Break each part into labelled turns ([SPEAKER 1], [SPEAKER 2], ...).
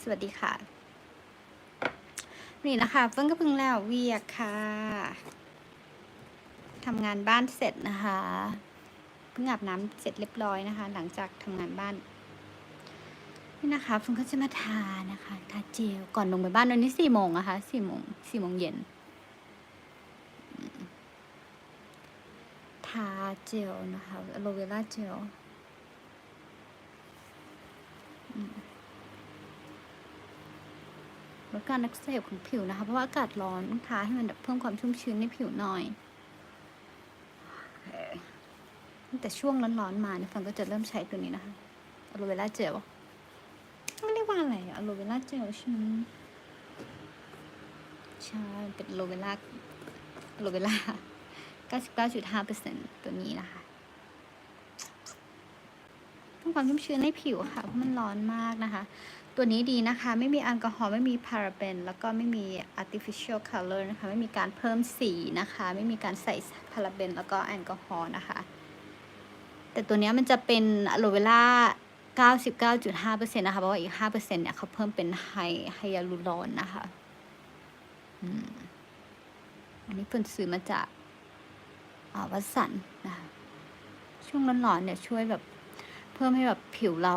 [SPEAKER 1] สวัสดีค่ะ นี่นะคะเฟิ่งก็เพิ่งแล้วเวียกค่ะทำงานบ้านเสร็จนะคะเพิ่งอาบน้ำเสร็จเรียบร้อยนะคะ หลังจากทำงานบ้านนี่นะคะเฟิ่งก็จะมาทานะคะทาเจลก่อนลงไปบ้านวันนี้สี่โมงนะคะสี่โมงสี่โมงเย็นทาเจลนะคะอะโลเวราเจล ลดการอักเสบของผิวนะคะ เพราะว่าอากาศร้อนทาให้มันแบบเพิ่มความชุ่มชื้นในผิวหน่อยแต่ช่วงร้อนๆมาเนี่ยฟังก็จะเริ่มใช้ตัวนี้นะคะอะโลเวราเจลไม่เรียกว่าอะไรอะอโลเวราเจลใช่ไหมใช่เป็นอะโลเวราอะโลเวรา99.5%ตัวนี้นะคะ เพิ่มความชุ่มชื้นให้ผิวค่ะเพราะมันร้อนมากนะคะ ตัวนี้ดีนะคะ ไม่มีแอลกอฮอล์ไม่มีพาราเบน แล้วก็ไม่มี artificial color นะคะ ไม่มีการเพิ่มสีนะคะ ไม่มีการใส่พาราเบน แล้วก็แอลกอฮอล์นะคะ แต่ตัวนี้มันจะเป็นอะโลเวล่า99.5%นะคะ เพราะว่าอีก 5%เนี่ยเขาเพิ่มเป็นไฮไฮยาลูรอนนะคะอืมอันนี้เพิ่นซื้อมาจากอ่าวัสันนะคะช่วงร้อนๆเนี่ยช่วยแบบ เพิ่มให้แบบผิวเรา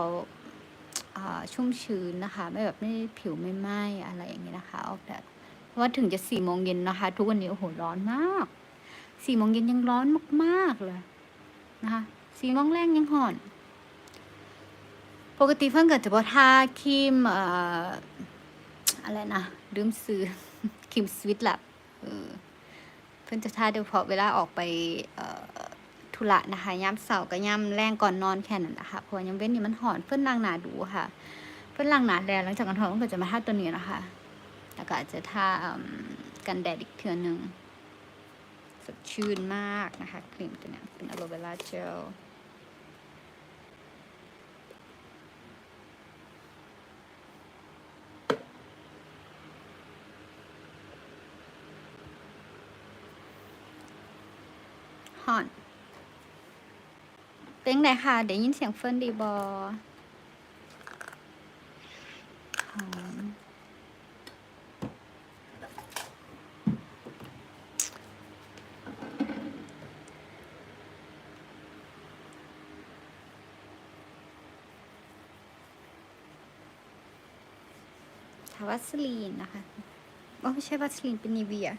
[SPEAKER 1] ชุ่มชื้นนะคะ ไม่แบบไม่ผิวไม่ไหม้อะไรอย่างเงี้ยนะคะ ออกแดดเพราะว่าถึงจะสี่โมงเย็นนะคะ ทุกวันนี้โอ้โหร้อนมากสี่โมงเย็นยังร้อนมาก ๆ เลยนะคะสี่โมงแรกยังห่อน ปกติเพิ่งเกิดจะบอทาครีมออะไรนะลืมซื้อครีมสวิตแลบเพิ่นจะทาเฉพาะเวลาออกไปเอ่ ธุระนะคะย่ำเสาร์กับย่ำแรงก่อนนอนแค่นั้นแหละคะเพราะยังเว้นนี่มันหอนเพื่อนล้างหนาดูค่ะ เพื่อนล้างหนาแดดหลังจากกันทอนก็จะมาทาตัวนี้นะคะแล้วก็อาจจะทากันแดดอีกเทือหนึ่งสดชื่นมากนะคะครีมตัวนี้เป็นอะโลเวราเจลหอน เป็นไงค่ะ เดี๋ยวยินเสียงเฟิร์นดีบอหอมทาวัสลีนนะคะว่าไม่ใช่วัสลีนเป็นนีเวีย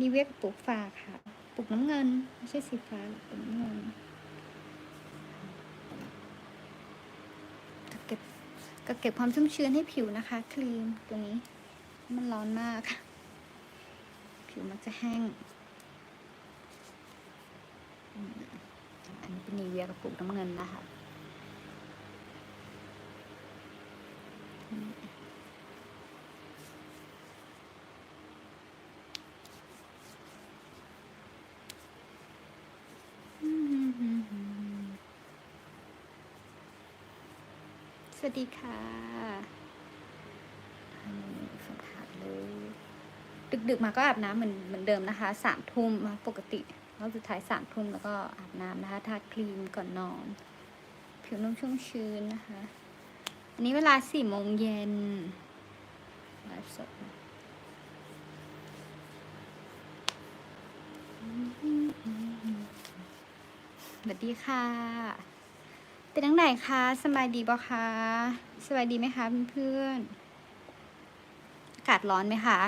[SPEAKER 1] นีเวียกับปลูกฟ้าค่ะ ปลูกน้ำเงิน ไม่ใช่สีฟ้าหรอกเป็นน้ำเงิน ก็เก็บ ก็เก็บความชุ่มชื้นให้ผิวนะคะ ครีมตัวนี้ มันร้อนมาก ผิวมันจะแห้ง อันนี้เป็นนีเวียกระปุกน้ำเงินนะคะ สวัสดีค่ะอันนี้สัมเลย ดึกๆมาก็อาบน้ำเหมือนเหมือนเดิมนะคะ สามทุ่มปกติรอบสุดท้ายสามทุ่มแล้วก็อาบน้ำนะคะ ทาครีมก่อนนอน ผิวนุ่มชุ่มชื้นนะคะ อันนี้เวลาสี่โมงเย็นไลฟ์สดนสวัสดีค่ะ เป็นยังไงคะสบายดีปะคะสบายดีไหมคะเพื่อนๆอากาศร้อนไหมคะ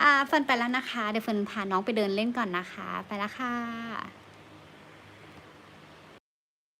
[SPEAKER 1] อ่าเฟิร์นไปแล้วนะคะ เดี๋ยวเฟิร์นพาน้องไปเดินเล่นก่อนนะคะ ไปแล้วค่ะ